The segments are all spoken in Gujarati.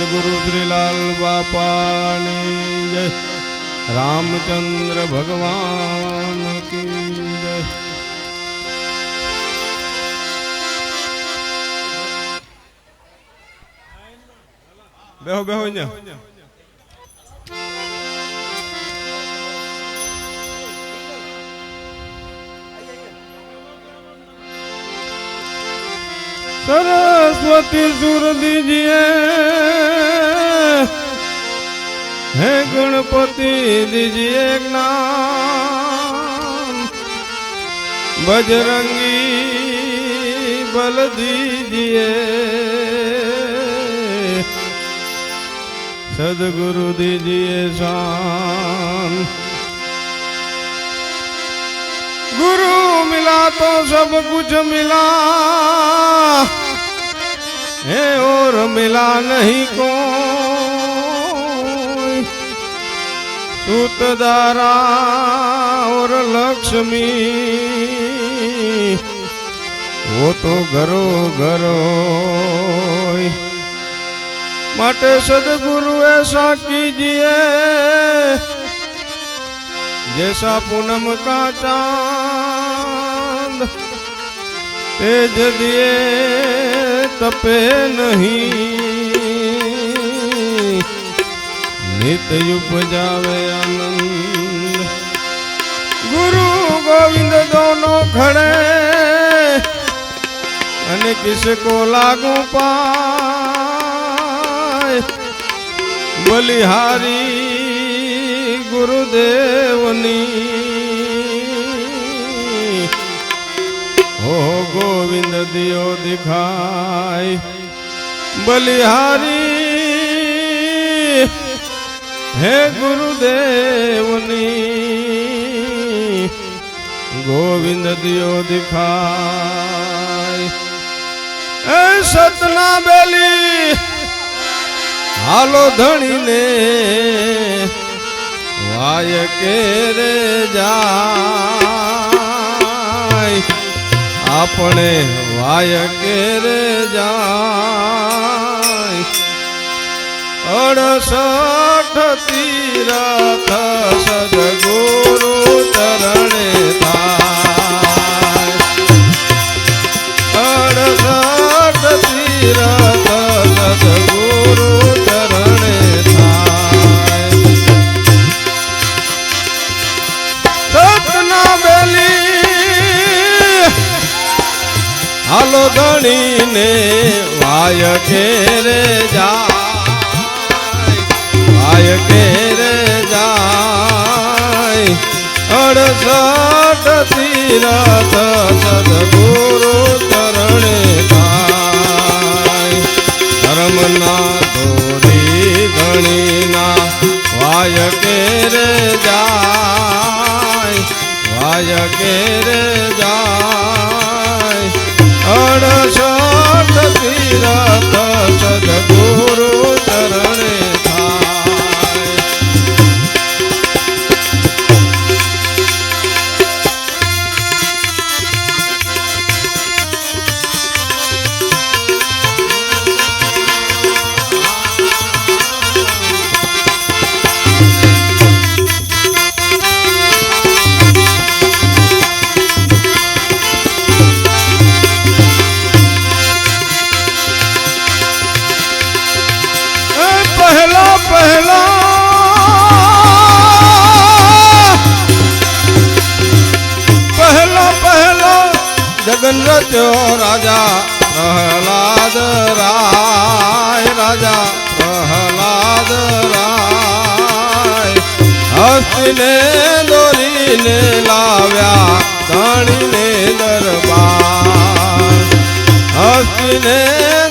સદગુરુ શ્રીલાલ બાપાની જય રામચંદ્ર ભગવાન કી બેહો બેહો અહીંયા. સરસ્વતી સુરતીજીએ. હે ગણપતિ દીજીએ જ્ઞાન બજરંગી બલ દીજીએ સદગુરુ દીજીએ શાન ગુરુ मिला तो सब कुछ मिला है और मिला नहीं कोई सूतदारा और लक्ष्मी वो तो घरो घरो માટે સદગુરુ ऐसा कीजिए जैसा पूनम का चांद એ જદીએ તપે નહીં નિત ઉપજાવે આનંદ ગુરુ ગોવિંદ દોનો ખડે અને કિસકો લાગુ પા બલિહારી ગુરુદેવની હો ગોવિંદ દિયો દિખાય. બલિહારી, હે ગુરુદેવની, ગોવિંદ દિયો દિખાય. એ સતના બેલી, હાલો ધણીને, વાય કે રે જાય આપણે વાય કે રે જાય. અડસઠ તીરથ સદગુરુ ઘેરે જાય ભાઈ ઘેર જાય. અડસઠ તીરથ સદગુરુ ચરણે થાય ધર્મના દોરી ધણીના વાય ઘેર જાય, વાય ઘેર જાય. રચ્યો રાજા પ્રહલાદ રાય, રાજા પ્રહલાદ રાય. હસ્તીને દોરીને લાવ્યા ધણીને દરબાર. હસ્તીને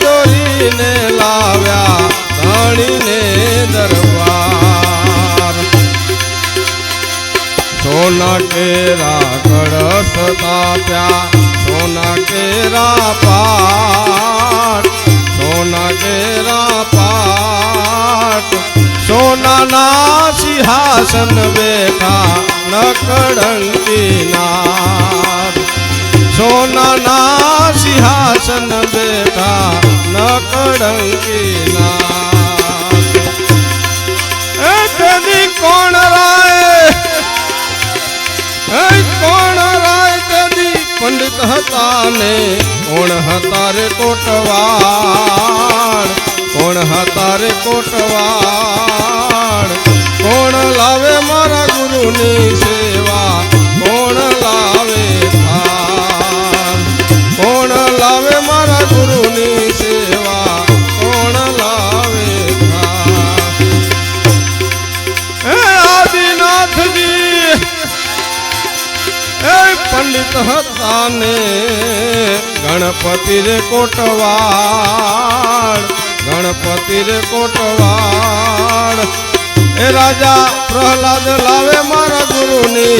દોરીને લાવ્યા ધણીને દરબાર. સોના કેરા કળશ તાપ્યા સોના કેરા પાટ, સોના કેરા પાટ. સોનાના સિંહાસન બેઠા નકડંકી નાથ સોનાના સિંહાસન બેઠા નકડંકી નાથ ને કોણ હતા રે કોટવાળ? કોણ હતા રે કોટવાળ? ગણપતિ રે કોટવાળ ગણપતિ રે કોટવાળ. એ રાજા પ્રહલાદ લાવે મારા ગુરુની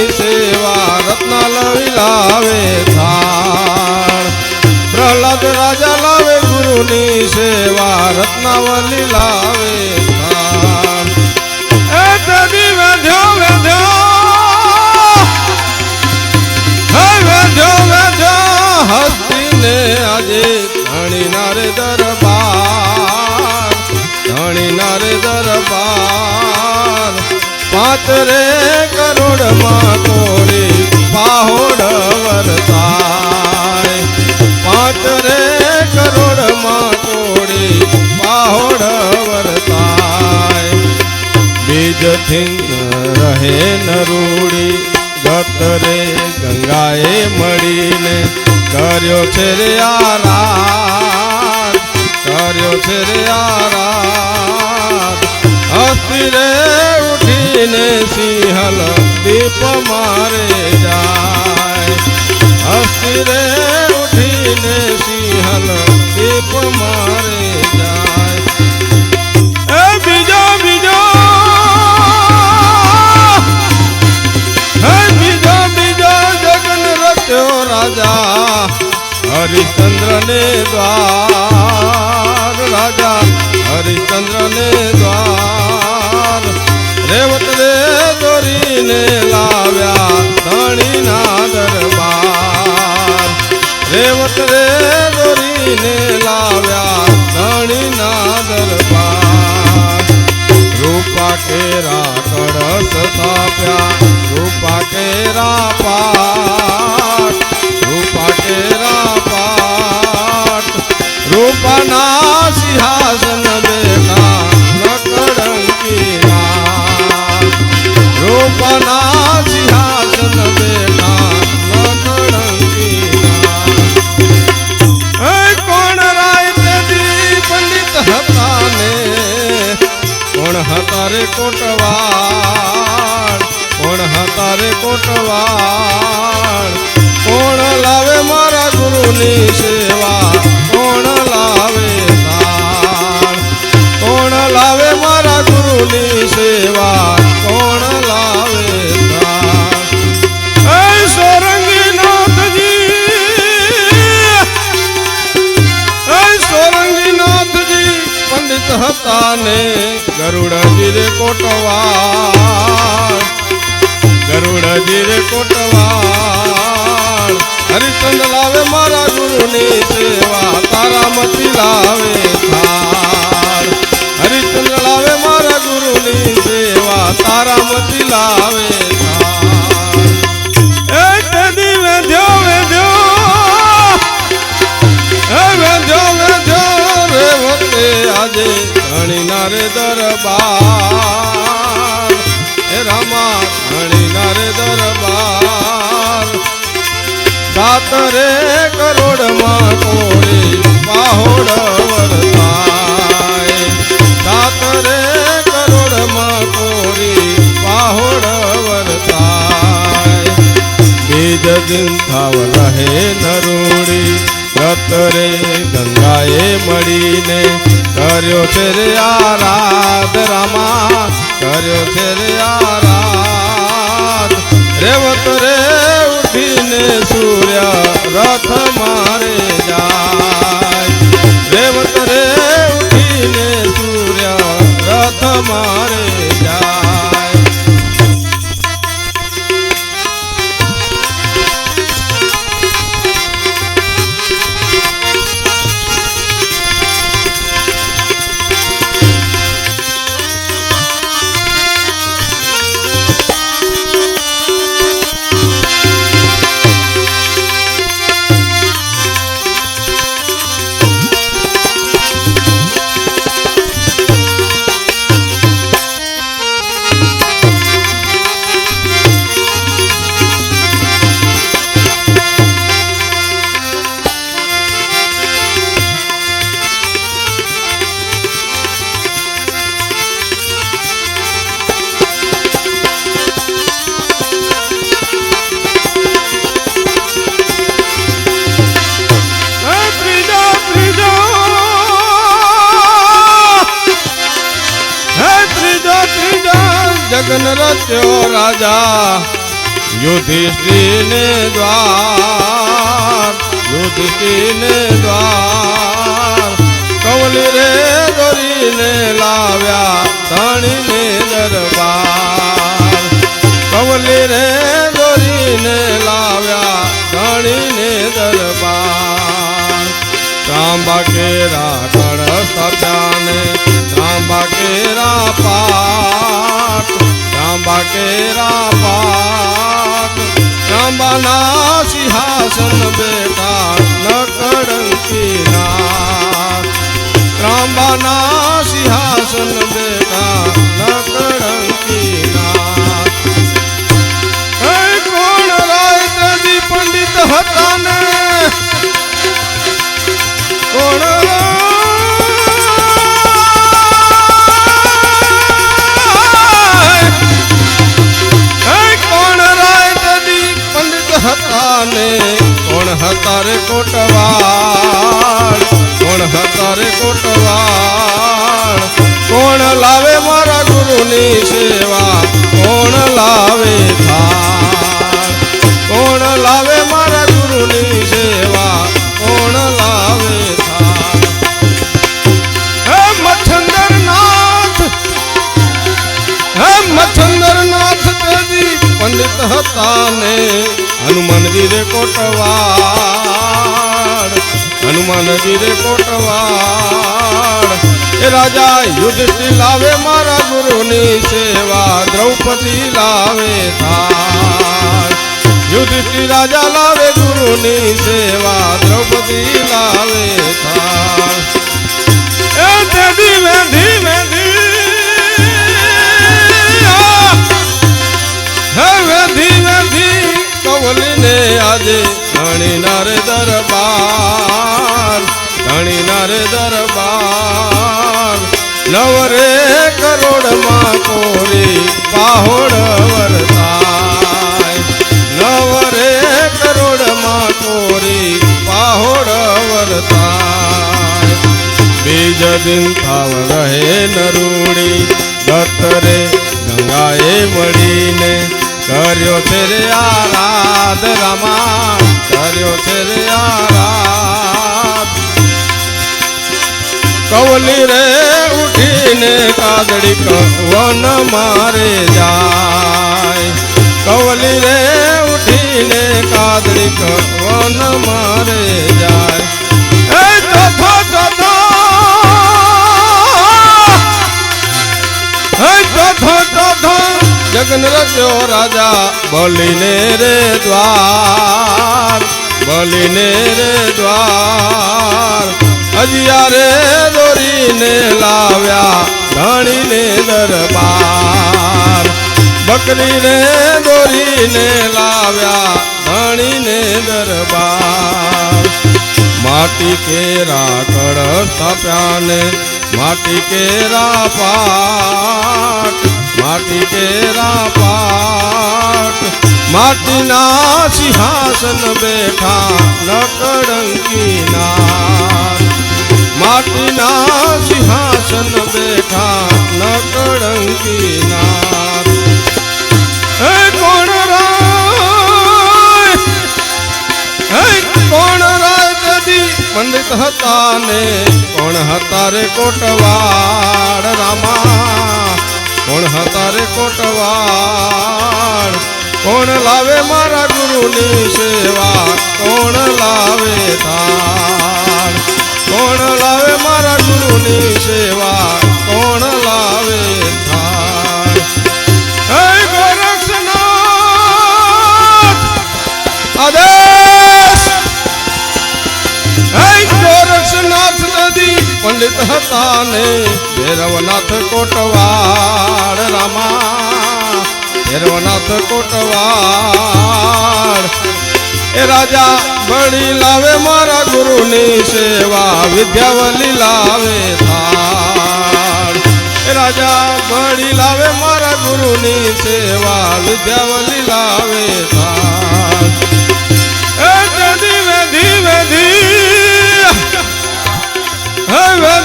બીજથી રહે નરૂડી ગત રે ગંગાએ મળીને કર્યો છે રે આરાધ, કર્યો છે રે આરાધ. હસ્તી ઉઠીને સિંહલ દીપ મારે જાય. હસ્તી રે સ્થાપ્યા રૂપા કેરા પાટ રૂપા કેરા પાટ રૂપાના સિંહાસન બેઠા નકળંકી. રૂપાના સિંહાસન બેઠા નકળંકી કોણ રાય કોટવાળ કોણ હતા રે કોટવાળ? કોણ લાવે મારા ગુરુની સેવા? કોણ લાવે કોણ લાવે મારા ગુરુની સેવા? કોણ લાવે હતા ને ગરુડજી રે કોટવાળ ગરુડજી રે કોટવાળ. હરિચંદ લાવે મારા ગુરુની સેવા, તારામતી લાવે થાળ. હરિચંદ્ર લાવે મારા ગુરુની સેવા, તારામતી લાવે થાળ. એ તેદી વેધ્યો વેધ્યો. હે વેધ્યો વેધ્યો આજે ધણીના રે દરબાર. રામા ધણીના દિન થાવ રહે નરોડી. રતરે ગંગાએ મળીને કર્યો છે રે આરાધ રામા કર્યો છે રે આરાધ. રેવત રે ઉઠીને સૂર્ય રચ્યો રાજા? યુધિષ્ઠિરને દ્વાર યુધિષ્ઠિરને દ્વાર. કવલી રે દોરીને લાવ્યા ધણીને દરબાર. કવલી રે દોરીને લાવ્યા ધણીને દરબાર. ત્રાંબા કેરા કળશ પંડિત હતા ને હનુમાનજી રે કોટવાડ, હનુમાનજી રે કોટવાડ. એ રાજા યુધિષ્ઠિર લાવે મારા ગુરુની સેવા, દ્રૌપદી લાવે થાળ. યુધિષ્ઠિર રાજા લાવે ગુરુની સેવા, દ્રૌપદી લાવે થાળ. ધીમે ધીમે કવલીને આજે ધણીના રે દરબાર ધણીના રે દરબાર. નવરે કરોડમાં કોરી પાહોડ વરતાય. નવરે કરોડમાં કોરી પાહોડ વરતાય. બીજ દિન થાવ રહે નરૂડી દત્તરે ગંગાએ મળીને કર્યો છે રે આરાધ રમા કર્યો છે રે આરાધ. કવલી રે ઉઠીને કાદડી કવન મારે જાય. કવલી રે ઉઠીને કાદડી કવન મારે જાય. જગન રચ્યો રાજા, બોલીને રે દ્વાર, બોલીને રે દ્વાર. અજિયારે દોરીને લાવ્યા ધણીને દરબાર. બકરીને દોરીને લાવ્યા ધણીને દરબાર. માટી કેરા કળશ સ્થાપ્યાને માટી કેરા પાટ. માટી કેરા પાટ, માટીના સિંહાસન બેઠા નકળંકી નાથ માટીના સિંહાસન બેઠા લકડંકી ના હે કોણ હે કોણ પંડિત હતા ને, કોણ હતા રે કોટવાડ રામા કોણ હતા રે કોટવાડ કોણ લાવે મારા ગુરુની સેવા? કોણ લાવે થાળ કોણ લાવે મારા ગુરુની સેવા? કોણ લાવે થાળ હે ગોરક્ષનાથ આદેશ! હે ગોરક્ષનાથ પંડિત હતા ને ભૈરવનાથ કોટવાડ રામા ભૈરવનાથ કોટવાડ એ રાજા બળી લાવે, મારા ગુરુની સેવા, વિદ્યાવલી લાવે થાળ. એ રાજા બળી લાવે, મારા ગુરુની સેવા, વિદ્યાવલી લાવે થાળ. એ ધીમે ધીમે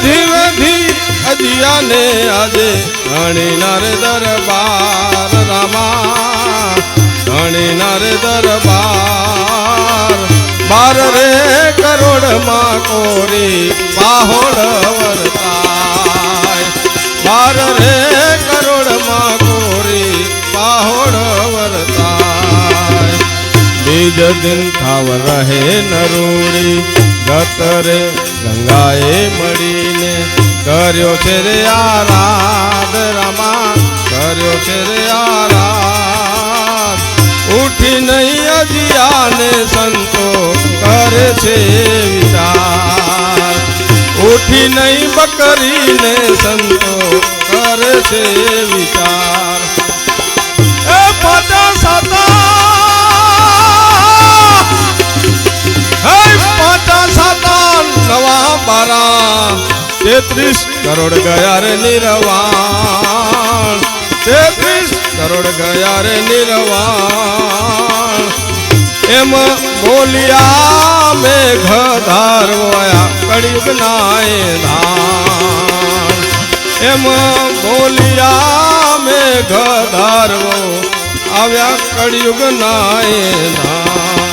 ધીમે ધી અજિયાને આજે ઘણી નારે દરબાર. રામા દરબાર. બાર રે કરોડમાં કોરી પાહોળ વરતાય. બાર રે કરોડમાં કોરી પાહોળ વરતાય. બીજ દિન થાવ રહે નરોડી ગતરે ગંગાએ મળીને કર્યો છે રે આરાધ રમા. કર્યો છે રે ઉઠી નહીં અજિયાને સંતો કરે છે વિચાર ઉઠી નહીં બકરીને સંતો કરે છે વિચાર. એ પાટા સાતા. હે પાટા સાતા, નવા બારા. તેત્રીસ કરોડ ગયા રે નિર્વાણ તેત્રીસ કરોડ ગયા રે નિર્વાણ. એમ બોલિયા, મેઘ ધારવાયા, કળિયુગ નાય ધાન એમ બોલિયા, મેઘ ધારવો, આવ્યા કળિયુગ નાય ધાન